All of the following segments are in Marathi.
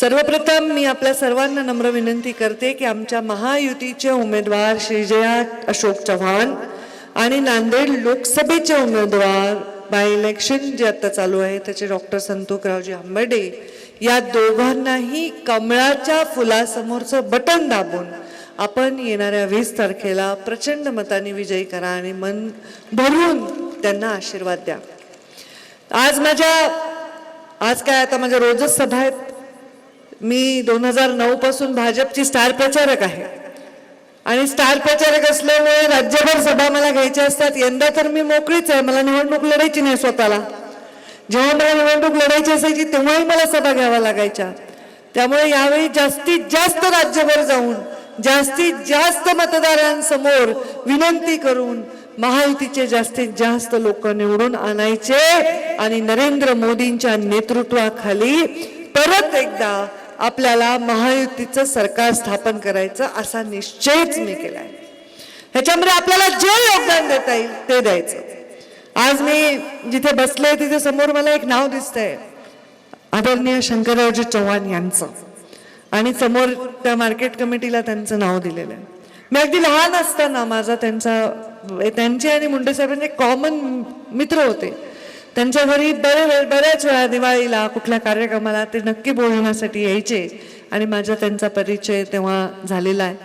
सर्वप्रथम मी आपल्या सर्वांना नम्र विनंती करते की आमच्या महायुतीचे उमेदवार श्रीजया अशोक चव्हाण आणि नांदेड लोकसभेचे उमेदवार बाय इलेक्शन जे आता चालू आहे त्याचे डॉक्टर संतोषरावजी आंबर्डे या दोघांनाही कमळाच्या फुलासमोरचं बटन दाबून आपण येणाऱ्या वीस तारखेला प्रचंड मताने विजयी करा आणि मन भरून त्यांना आशीर्वाद द्या. आज माझ्या आज काय आता माझ्या रोजच सभा आहेत मी दोन हजार नऊ पासून भाजपची स्टार प्रचारक आहे. आणि स्टार प्रचारक असल्यामुळे राज्यभर सभा मला घ्यायच्या असतात. यंदा तर मी मोकळीच आहे. मला निवडणूक लढायची नाही स्वतःला. जेव्हा मला निवडणूक लढायची असायची तेव्हाही मला सभा घ्याव्या लागायच्या. त्यामुळे यावेळी जास्तीत जास्त राज्यभर जाऊन जास्तीत जास्त मतदारांसमोर विनंती करून महायुतीचे जास्तीत जास्त लोक निवडून आणायचे आणि नरेंद्र मोदींच्या नेतृत्वाखाली परत एकदा आपल्याला महायुतीचं सरकार स्थापन करायचं असा निश्चयच मी केला आहे ह्याच्यामध्ये आपल्याला जे योगदान देता येईल ते द्यायचं. आज मी जिथे बसले तिथे समोर मला एक नाव दिसतंय. आदरणीय शंकररावजी चव्हाण यांचं. आणि समोर त्या मार्केट कमिटीला त्यांचं नाव दिलेलं आहे. मी अगदी लहान असताना माझा त्यांचा त्यांचे आणि मुंडे साहेबांचे कॉमन मित्र होते. त्यांच्या घरी बरे वेळ बऱ्याच वेळा दिवाळीला कुठल्या कार्यक्रमाला ते नक्की बोलण्यासाठी यायचे आणि माझा त्यांचा परिचय तेव्हा झालेला आहे.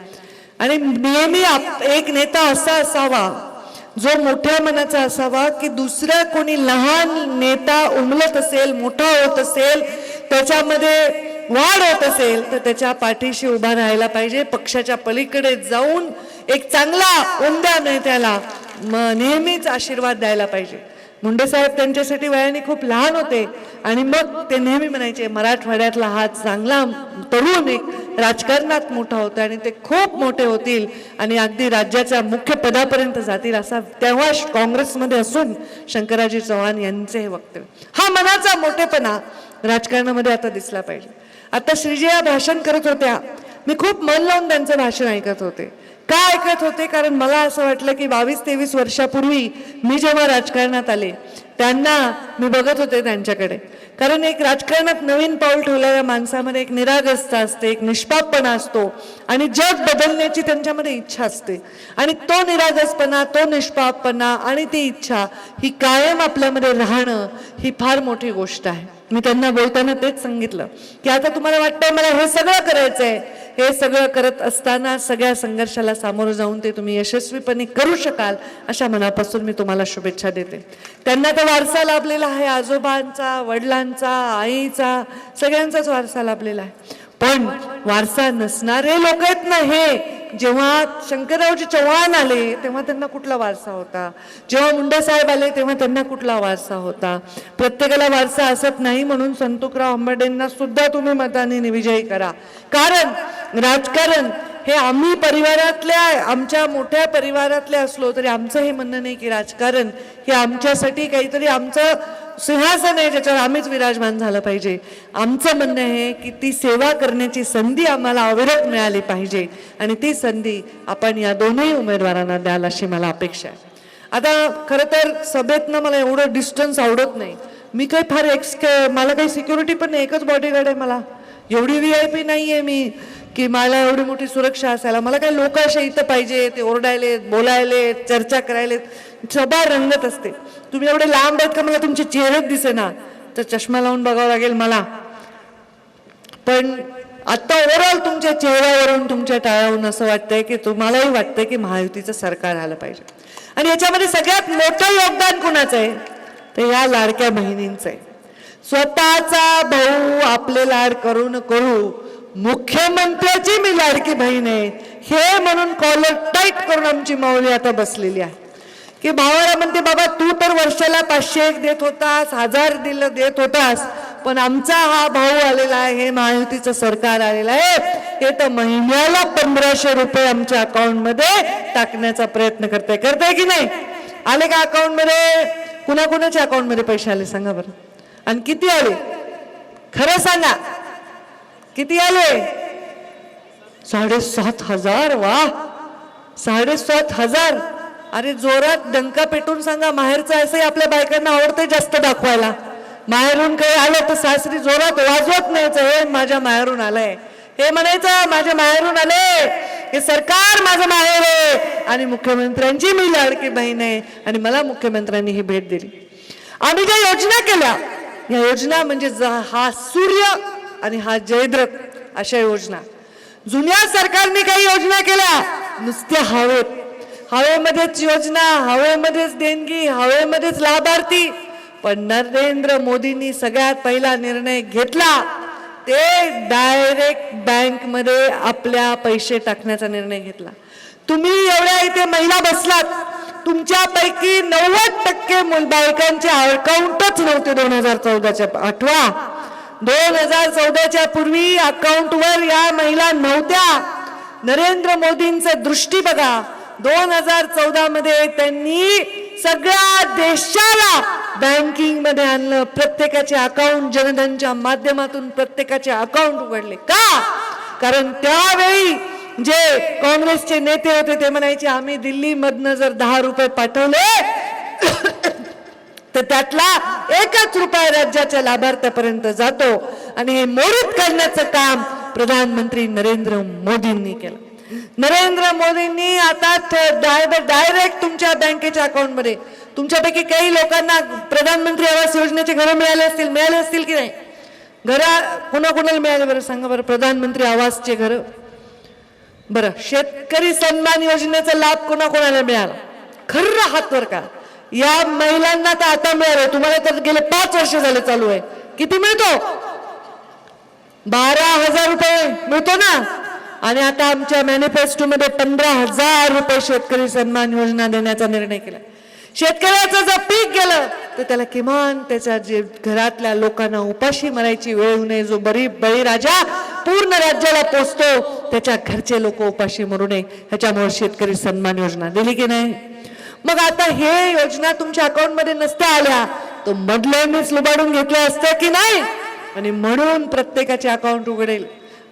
आणि नेहमी आप- एक नेता असा असावा जो मोठ्या मनाचा असावा की दुसऱ्या कोणी लहान नेता उमलत असेल मोठा होत असेल त्याच्यामध्ये वाढ होत असेल तर त्याच्या पाठीशी उभा राहायला पाहिजे. पक्षाच्या पलीकडे जाऊन एक चांगला उमद्या नेत्याला नेहमीच आशीर्वाद द्यायला पाहिजे. मुंडे साहेब त्यांच्यासाठी वयाने खूप लहान होते. आणि मग ते नेहमी म्हणायचे मराठवाड्यातला हा चांगला तरुण एक राजकारणात मोठा होता आणि ते खूप मोठे होतील आणि अगदी राज्याच्या मुख्य पदापर्यंत जातील असा तेव्हा काँग्रेसमध्ये असून शंकराजी चव्हाण यांचे हे वक्तव्य. हा मनाचा मोठेपणा राजकारणामध्ये आता दिसला पाहिजे. आता श्रीजया भाषण करत होत्या. मी खूप मन लावून त्यांचं भाषण ऐकत होते. का ऐकत होते? कारण मला असं वाटलं की बावीस तेवीस वर्षापूर्वी मी जेव्हा राजकारणात आले त्यांना मी बघत होते त्यांच्याकडे. कारण एक राजकारणात नवीन पाऊल ठेवलेल्या माणसामध्ये एक निरागसता असते एक निष्पापपणा असतो आणि जग बदलण्याची त्यांच्यामध्ये इच्छा असते. आणि तो निरागसपणा तो निष्पापपणा आणि ती इच्छा ही कायम आपल्यामध्ये राहणं ही फार मोठी गोष्ट आहे. मी त्यांना बोलताना तेच सांगितलं की आता तुम्हाला वाटतंय मला हे सगळं करायचंय. हे सगळं करत असताना सगळ्या संघर्षाला सामोरं जाऊन ते तुम्ही यशस्वीपणे करू शकाल अशा मनापासून मी तुम्हाला शुभेच्छा देते. त्यांना तर वारसा लाभलेला आहे आजोबांचा वडिलांचा आईचा सगळ्यांचाच वारसा लाभलेला आहे. पण वारसा नसणारे लोक आहेत ना हे. जेव्हा शंकररावजी चव्हाण आले तेव्हा त्यांना कुठला वारसा होता? जेव्हा मुंडे साहेब आले तेव्हा त्यांना कुठला वारसा होता? प्रत्येकाला वारसा असत नाही म्हणून संतोषराव आंबडेंना सुद्धा तुम्ही मताने निविजयी करा. कारण राजकारण हे आम्ही परिवारातल्या आमच्या मोठ्या परिवारातले असलो तरी आमचं हे म्हणणं नाही की राजकारण हे आमच्यासाठी काहीतरी आमचं सिंहासन आहे ज्याच्यावर आम्हीच विराजमान झालं पाहिजे. आमचं म्हणणं आहे की ती सेवा करण्याची संधी आम्हाला अविरत मिळाली पाहिजे आणि ती संधी आपण या दोन्ही उमेदवारांना द्याल अशी मला अपेक्षा आहे. आता खरं तर सभेतनं मला एवढं डिस्टन्स आवडत नाही. मी काही फार एक्स मला काही सिक्युरिटी पण नाही. एकच बॉडीगार्ड आहे मला. एवढी व्ही आय पी नाही आहे मी की मला एवढी मोठी सुरक्षा असायला. मला काही लोक असे इथं पाहिजे ते ओरडायले बोलायले चर्चा करायले सभा रंगत असते. तुम्ही एवढे लांब आहेत का? मला तुमचे चेहरेच दिसे ना तर चष्मा लावून बघावं लागेल मला. पण आता ओव्हरऑल तुमच्या चेहऱ्यावरून तुमच्या टाळावरून असं वाटतंय की तुम्हालाही वाटतंय की महायुतीचं सरकार आलं पाहिजे. आणि याच्यामध्ये सगळ्यात मोठं योगदान कुणाचं आहे? तर या लाडक्या बहिणींचं आहे. स्वतःचा भाऊ आपले लाड करू न करू मुख्यमंत्र्याची मी लाडकी बहीण आहे. हे म्हणून कॉलर टाईट करून आमची माऊली आता बसलेली आहे. की भावाला म्हणते बाबा तू तर वर्षाला पाचशे एक देत होतास हजार दिलं देत होतास पण आमचा हा भाऊ आलेला आहे हे महायुतीचं सरकार आलेलं आहे. हे तर महिन्याला पंधराशे रुपये आमच्या अकाउंटमध्ये टाकण्याचा प्रयत्न करताय. करताय की नाही? आले का अकाउंटमध्ये कुणाकुणाच्या अकाउंटमध्ये पैसे आले सांगा बरं. आणि किती आले? खरं सांगा. किती आले? साडेसात हजार वा. साडेसात हजार. अरे जोरात डंका पेटून सांगा माहेरचं असंही आपल्या बायकांना आवडते जास्त दाखवायला. माहेरून काही आलं तर सासरी जोरात वाजवत न्यायचं हे माझ्या माहेरून आलंय. हे म्हणायचं माझ्या माहेरून आले. हे सरकार माझं माहेर आहे. आणि मुख्यमंत्र्यांची मी लाडकी बहीण आहे आणि मला मुख्यमंत्र्यांनी ही भेट दिली. आम्ही ज्या योजना केल्या या योजना म्हणजे ज- हा सूर्य आणि हा जयद्रथ अशा योजना. जुन्या सरकारने काही योजना केल्या नुसत्या हवेत. हवेमध्येच योजना हवेमध्येच देणगी हवेमध्येच लाभार्थी. पण नरेंद्र मोदींनी सगळ्यात पहिला निर्णय घेतला. ते डायरेक्ट बँकमध्ये आपल्या पैसे टाकण्याचा निर्णय घेतला. तुम्ही एवढ्या इथे महिला बसलात. तुमच्यापैकी नव्वद टक्के मूल बायकांचे अकाउंटच नव्हते दोन हजार चौदाच्या आठवा. दोन हजार चौदाच्या पूर्वी अकाउंटवर या महिला नव्हत्या. नरेंद्र मोदींचं दृष्टी बघा. दोन हजार चौदा मध्ये त्यांनी सगळ्या देशाला बँकिंगमध्ये आणलं. प्रत्येकाचे अकाउंट जनधनच्या माध्यमातून प्रत्येकाचे अकाउंट उघडले. का? कारण त्यावेळी जे काँग्रेसचे नेते होते ते म्हणायचे आम्ही दिल्ली मधनं जर दहा रुपये पाठवले तर त्यातला एकच रुपया राज्याच्या लाभार्थ्यापर्यंत जातो. आणि हे मोडीत करण्याचं काम प्रधानमंत्री नरेंद्र मोदींनी केलं. नरेंद्र मोदींनी आता डायरेक्ट तुमच्या बँकेच्या अकाउंटमध्ये तुमच्यापैकी काही लोकांना प्रधानमंत्री आवास योजनेचे घरं मिळाले असतील मिळाले असतील की नाही? घरा कोणाकोणाला मिळाले बरं? सांगा बरं प्रधानमंत्री आवासचे घरं. बरं शेतकरी सन्मान योजनेचा लाभ कोणाकोणाला मिळाला? खर्र हात वर का? या महिलांना तर आता मिळालं तुम्हाला तर गेले पाच वर्ष झाले चालू आहे. किती मिळतो? बारा हजार रुपये मिळतो ना? आणि आता आमच्या मॅनिफेस्टोमध्ये पंधरा हजार रुपये शेतकरी सन्मान योजना देण्याचा निर्णय केला. शेतकऱ्याचं जर पीक गेलं तर त्याला किमान त्याच्या जे घरातल्या लोकांना उपाशी मरायची वेळ होऊ नये. जो बरी बळीराजा पूर्ण राज्याला पोचतो त्याच्या घरचे लोक उपाशी मरू नये. ह्याच्यामुळे शेतकरी सन्मान योजना दिली की नाही? मग आता हे योजना तुमच्या अकाउंटमध्ये नसत्या आल्या तो मधल्यांनीच लुबाडून घेतल्या असत्या की नाही? आणि म्हणून प्रत्येकाचे अकाउंट उघडेल.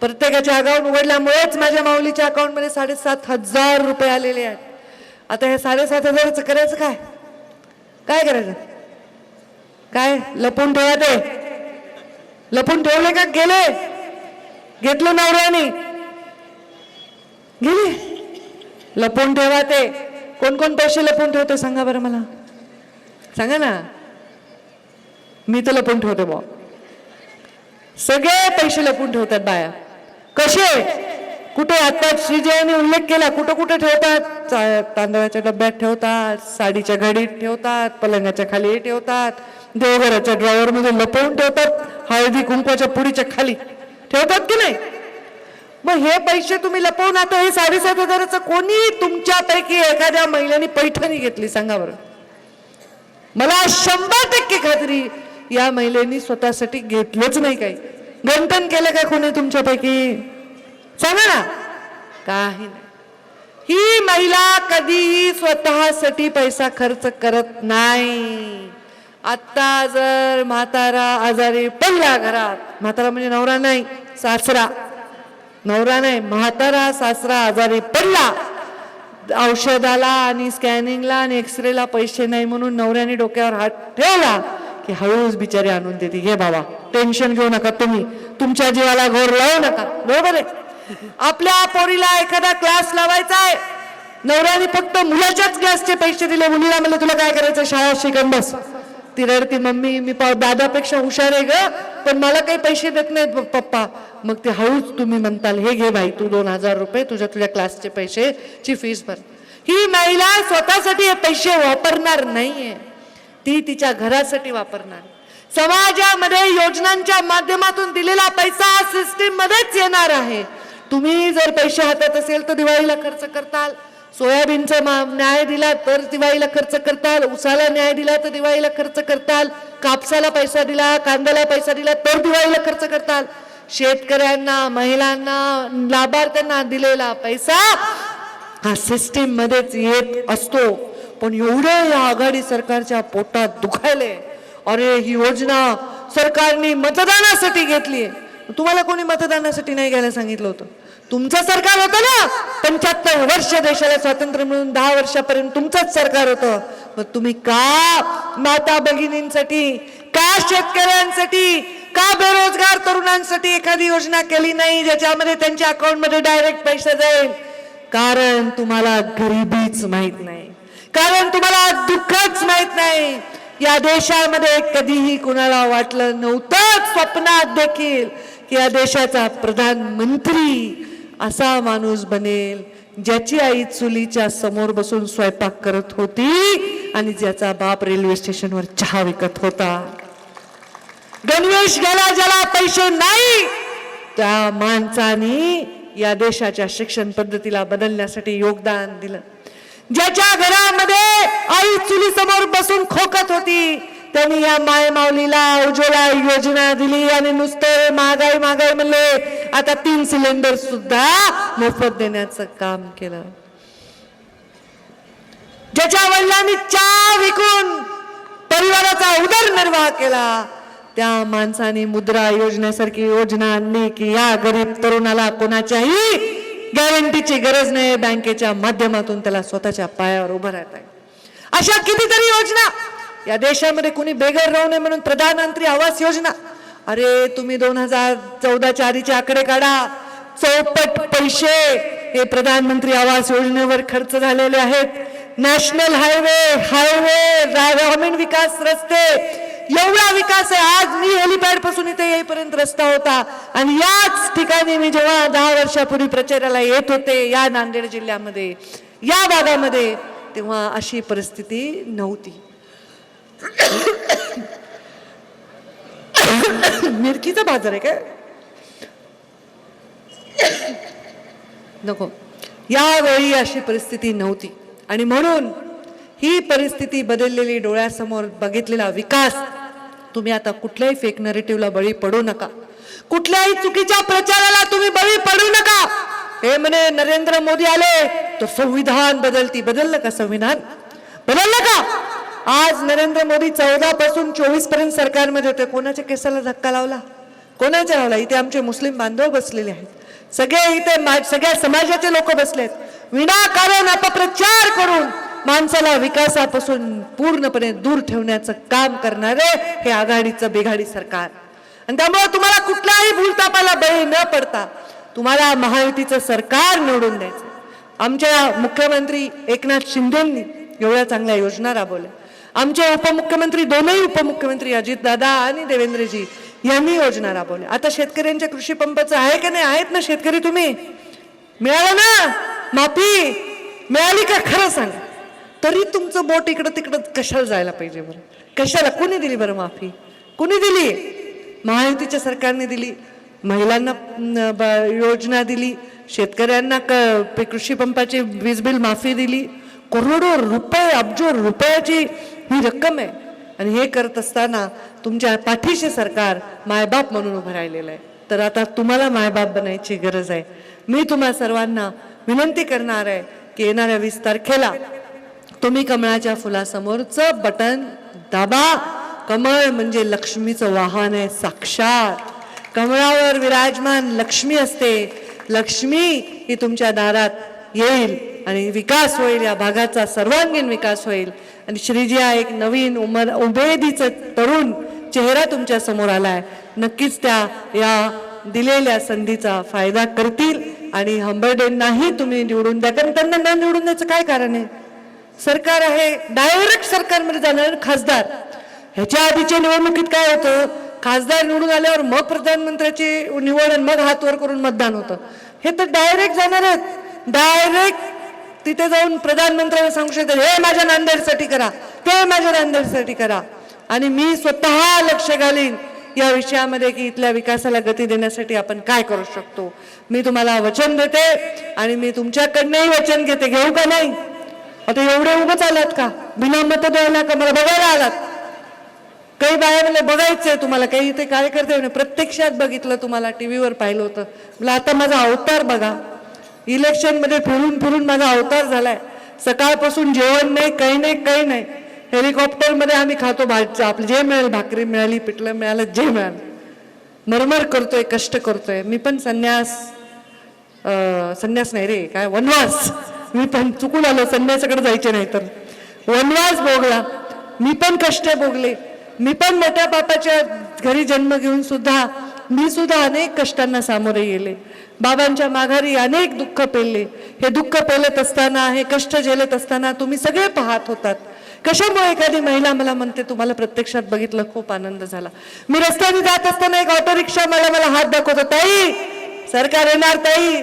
प्रत्येकाच्या अकाउंट उघडल्यामुळेच माझ्या माऊलीच्या अकाउंटमध्ये साडेसात हजार रुपये आलेले आहेत. आता हे साडेसात हजारचं करायचं काय? काय करायचं? काय? लपून ठेवा ते. लपून ठेवले का? गेले. घेतलं नवऱ्याने. गेले. लपून ठेवा ते. कोण कोण पैसे लपून ठेवते सांगा बरं मला. सांगा ना. मी तर लपून ठेवते बॉ सगळे पैसे लपून ठेवतात बाया. कसे? कुठे आता श्रीजयाने उल्लेख केला? कुठं कुठं ठेवतात? चा- तांदळाच्या डब्यात ठेवतात साडीच्या घडीत ठेवतात पलंगाच्या खाली ठेवतात देवघराच्या ड्रॉवरमध्ये लपवून ठेवतात हळदी कुंकवाच्या पुडीच्या खाली. ठेवतात की नाही? मग हे पैसे तुम्ही लपवून आता हे साडेसात हजाराचं कोणी तुमच्यापैकी एखाद्या महिलेने पैठणी घेतली सांगा बरं. मला शंभर टक्के खात्री या महिलेनी स्वतःसाठी घेतलंच नाही काही. गणपण केलं का कोणी तुमच्यापैकी? सांगा ना. काही नाही. ही महिला कधीही स्वतःसाठी पैसा खर्च करत नाही. आत्ता जर म्हातारा आजारी पडला घरात म्हातारा म्हणजे नवरा नाही सासरा. नवरा नाही म्हातारा सासरा आजारी पडला. औषधाला आणि स्कॅनिंगला आणि एक्सरेला पैसे नाही म्हणून नवऱ्याने डोक्यावर हात ठेवला की हळूच बिचारी आणून देते. घे बाबा. टेन्शन घेऊ नका तुम्ही. तुमच्या जीवाला घोर लावू नका. बरोबर आहे? आपल्या पोरीला एखादा क्लास लावायचा आहे. नवऱ्याने फक्त मुलाच्याच क्लासचे पैसे दिले. मुलीला म्हणलं तुला काय करायचं शाळा शिकण बस. ती रडती मम्मी मी दादापेक्षा हुशार आहे ग पण मला काही पैसे देत नाहीत पप्पा. मग ते हळूच तुम्ही म्हणताल हे घे भाई तू दोन हजार रुपये तुझ्या तुझ्या क्लासचे पैसे ची फीस भर. ही महिला स्वतःसाठी हे पैसे वापरणार नाहीये. ती तिच्या घरासाठी वापरणार. समाजामध्ये योजनांच्या माध्यमातून दिलेला पैसा सिस्टीम मध्येच येणार आहे. तुम्ही जर पैसे हातात असेल तर दिवाळीला खर्च करताल. सोयाबीनचा मा- न्याय दिला तर दिवाळीला खर्च करताल. उसाला न्याय दिला तर दिवाळीला खर्च करताल. कापसाला पैसा दिला कांद्याला पैसा दिला तर दिवाळीला खर्च करताल. शेतकऱ्यांना महिलांना लाभार्थ्यांना दिलेला पैसा हा सिस्टीम मध्येच येत असतो. पण एवढं या आघाडी सरकारच्या पोटात दुखायले अरे ही योजना सरकारने मतदानासाठी घेतली तुम्हाला कोणी मतदानासाठी नाही घ्यायला सांगितलं होतं? तुमचं सरकार होतं ना? पंच्याहत्तर वर्ष देशाला स्वातंत्र्य मिळून दहा वर्षापर्यंत तुमचंच सरकार होतं. मग तुम्ही का माता भगिनींसाठी का शेतकऱ्यांसाठी का बेरोजगार तरुणांसाठी एखादी योजना केली नाही ज्याच्यामध्ये त्यांच्या अकाउंटमध्ये डायरेक्ट पैसे जाईल? कारण तुम्हाला गरिबीच माहीत नाही. कारण तुम्हाला दुःखच माहीत नाही. या देशामध्ये कधीही कुणाला वाटलं नव्हतं स्वप्नात देखील की या देशाचा प्रधानमंत्री असा माणूस बनेल ज्याची आई चुलीच्या समोर बसून स्वयंपाक करत होती आणि ज्याचा बाप रेल्वे स्टेशनवर चहा विकत होता. गणवेश गेला ज्याला पैसे नाही त्या माणसानी या देशाच्या शिक्षण पद्धतीला बदलण्यासाठी योगदान दिलं. ज्याच्या घरामध्ये आई चुली समोर बसून खोकत होती त्यांनी या माय माऊलीला उज्ज्वला योजना दिली आणि नुसते महागाई महागाई म्हणले आता तीन सिलेंडर सुद्धा मोफत देण्याचं काम केलं. ज्याच्या वडिलांनी चहा विकून परिवाराचा उदरनिर्वाह केला त्या माणसाने मुद्रा योजनेसारखी योजना आणली की या गरीब तरुणाला कोणाच्याही गॅरंटीची गरज नाही बँकेच्या माध्यमातून त्याला स्वतःच्या पायावर उभं राहत आहे अशा कितीतरी योजना. या देशामध्ये कुणी बेघर राहू नये म्हणून प्रधानमंत्री आवास योजना. अरे तुम्ही दोन हजार चौदाच्या आधीचे आकडे काढा. चौपट पैसे हे प्रधानमंत्री आवास योजनेवर खर्च झालेले आहेत. नॅशनल हायवे हायवे ग्रामीण विकास रस्ते एवढा विकास आहे. आज मी हेलिपॅडपासून इथे येईपर्यंत रस्ता होता आणि याच ठिकाणी मी जेव्हा दहा वर्षापूर्वी प्रचाराला येत होते या नांदेड जिल्ह्यामध्ये या भागामध्ये तेव्हा अशी परिस्थिती नव्हती. मिरकीचा बाजार आहे काय? नको. यावेळी अशी परिस्थिती नव्हती. आणि म्हणून ही परिस्थिती बदललेली डोळ्यासमोर बघितलेला विकास तुम्ही आता कुठल्याही फेक नरेटिव्हला बळी पडू नका. कुठल्याही चुकीच्या प्रचाराला तुम्ही बळी पडू नका. हे म्हणे नरेंद्र मोदी आले तो संविधान बदलती. बदललं का संविधान? बदललं का? आज नरेंद्र मोदी चौदा पासून चोवीसपर्यंत सरकारमध्ये होते. कोणाच्या केसाला धक्का लावला? कोणाच्या लावला? इथे आमचे मुस्लिम बांधव बसलेले आहेत. सगळे इथे मा- सगळ्या समाजाचे लोक बसलेत. विनाकारण अपप्रचार करून माणसाला विकासापासून पूर्णपणे दूर ठेवण्याचं काम करणारे हे आघाडीचं बिघाडी सरकार. आणि त्यामुळे तुम्हाला कुठलाही भूलतापाला बळी न पडता तुम्हाला महायुतीचं सरकार निवडून द्यायचं. आमच्या मुख्यमंत्री एकनाथ शिंदेंनी एवढ्या चांगल्या योजना राबवल्या. आमचे उपमुख्यमंत्री दोनही उपमुख्यमंत्री अजितदादा आणि देवेंद्रजी यांनी योजना राबवल्या. आता शेतकऱ्यांच्या कृषी पंपाचं आहे का नाही? आहेत ना शेतकरी तुम्ही? मिळालं ना? माफी? मिळाली का? खरं सांगा. तरी तुमचं बोट इकडं तिकडं कशाला जायला पाहिजे बरं? कशाला? कुणी दिली बरं माफी? कुणी दिली? महायुतीच्या सरकारने दिली महिलांना ब- योजना दिली शेतकऱ्यांना क कृषी पंपाची वीज बिल माफी दिली. करोडो रुपये अब्जो रुपयाची ही रक्कम आहे. आणि हे करत असताना तुमच्या पाठीशी सरकार मायबाप म्हणून उभं राहिलेलं आहे. तर आता तुम्हाला मायबाप बनायची गरज आहे. मी तुम्हा सर्वांना विनंती करणार आहे की येणाऱ्या वीस तारखेला तुम्ही कमळाच्या फुलासमोरचं बटन दाबा. कमळ म्हणजे लक्ष्मीचं वाहन आहे साक्षात. कमळावर विराजमान लक्ष्मी असते. लक्ष्मी ही तुमच्या दारात येईल आणि विकास होईल या भागाचा सर्वांगीण विकास होईल. आणि श्रीजी हा एक नवीन उमर उमेदीचं तरुण चेहरा तुमच्यासमोर आहे नक्कीच त्या या दिलेल्या संधीचा फायदा करतील आणि हंबर्डेंनाही तुम्ही निवडून द्या. कारण त्यांना न निवडून द्यायचं काय कारण आहे? सरकार आहे डायरेक्ट सरकारमध्ये जाणार खासदार. ह्याच्या आधीच्या निवडणुकीत काय होतं खासदार निवडून आल्यावर मग प्रधानमंत्र्याची निवड आणि मग हात वर करून मतदान होतं. हे तर डायरेक्ट जाणार आहेत. डायरेक्ट तिथे जाऊन प्रधानमंत्र्यांना सांगू शकतात हे माझ्या नांदेडसाठी करा. ते माझ्या नांदेडसाठी करा. आणि मी स्वतः लक्ष घालीन या विषयामध्ये की इथल्या विकासाला गती देण्यासाठी आपण काय करू शकतो. मी तुम्हाला वचन देते आणि मी तुमच्याकडनंही वचन घेते. घेऊ का नाही? आता एवढे उभंच आलात का? बिना मत द्यायला का? मला बघायला आलात? काही बाया म्हणजे बघायचंय तुम्हाला. काही इथे काय म्हणे प्रत्यक्षात बघितलं तुम्हाला टीव्हीवर पाहिलं होतं. मला आता माझा अवतार बघा. इलेक्शनमध्ये फिरून फिरून माझा अवतार झालाय. सकाळपासून जेवण नाही काही नाही काही नाही. हेलिकॉप्टरमध्ये आम्ही खातो भाजी आपलं जे मिळेल भाकरी मिळाली पिठलं मिळालं जे मिळालं. मरमर करतोय कष्ट करतोय. मी पण संन्यास संन्यास नाही रे काय वनवास. मी पण चुकून आलो संन्यासाकडे जायचे नाही तर. वनवास भोगला. मी पण कष्ट भोगले. मी पण मोठ्या बापाच्या घरी जन्म घेऊन सुद्धा मी सुद्धा अनेक कष्टांना सामोरे गेले. बाबांच्या माघारी अनेक दुःख पेलले. हे दुःख पेलत असताना हे कष्ट झेलत असताना तुम्ही सगळे पाहत होतात. कशामुळे एखादी महिला मला म्हणते तुम्हाला प्रत्यक्षात बघितलं खूप आनंद झाला. मी रस्त्याने जात असताना एक ऑटो रिक्षा मला मला हात दाखवतो ताई सरकार येणार ताई.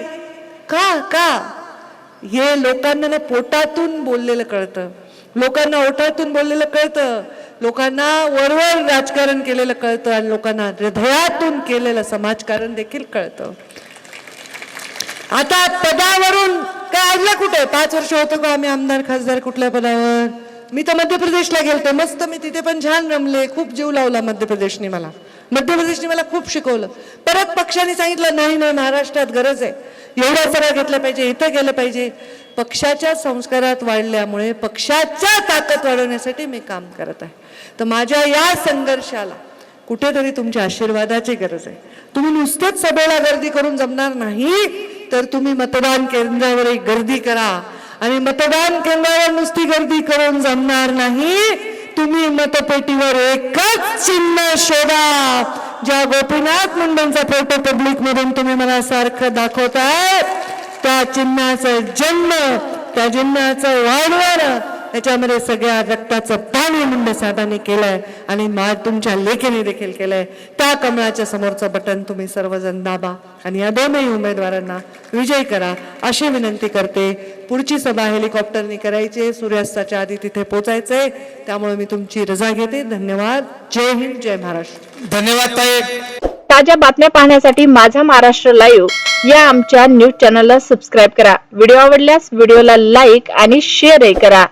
का का? हे लोकांना ना पोटातून बोललेलं कळतं. लोकांना ओठातून बोललेलं कळतं. लोकांना वरवर राजकारण केलेलं कळतं आणि लोकांना हृदयातून केलेलं समाजकारण देखील कळतं. आता पदावरून काय आणलं कुठे? पाच वर्ष होतो का आम्ही आमदार खासदार कुठल्या पदावर? मी तर मध्य प्रदेशला गेलते. मस्त मी तिथे पण छान रमले. खूप जीव लावला मध्य प्रदेशने मला. मध्य प्रदेशने मला खूप शिकवलं. परत पक्षाने सांगितलं नाही नाही महाराष्ट्रात गरज आहे. एवढा सगळं घेतलं पाहिजे इथं गेलं पाहिजे. पक्षाच्या संस्कारात वाढल्यामुळे पक्षाच्या ताकद वाढवण्यासाठी मी काम करत आहे. तर माझ्या या संघर्षाला कुठेतरी तुमच्या आशीर्वादाची गरज आहे. तुम्ही नुसतंच सभेला गर्दी करून जमणार नाही तर तुम्ही मतदान केंद्रावर एक गर्दी करा. आणि मतदान केंद्रावर नुसती गर्दी करून जमणार नाही तुम्ही मतपेटीवर एकच चिन्ह शोधा. ज्या गोपीनाथ मुंडेंचा फोटो पब्लिक मधून तुम्ही मला सारखं दाखवताय त्या चिन्हाचा जन्म त्या चिन्हाचं वाढवण त्याच्यामध्ये सगळ्या रक्ताचं पाणी मुंडे साहेबांनी केलंय आणि मा तुमच्या लेखीने देखील केलंय. त्या कमळाच्या समोरचं बटन तुम्ही सर्वजण दाबा आणि या दोनही उमेदवारांना विजय करा. अशी विनंती करते. पुढची सभा हेलिकॉप्टरने करायची. सूर्यास्ताच्या आधी तिथे पोचायचंय त्यामुळे मी तुमची रजा घेते. धन्यवाद. जय हिंद जय महाराष्ट्र. धन्यवाद ताई. ताज्या बातम्या पाहण्यासाठी माझा महाराष्ट्र लाईव्ह या आमच्या न्यूज चॅनलला सबस्क्राईब करा. व्हिडिओ आवडल्यास व्हिडिओला लाईक आणि शेअरही करा.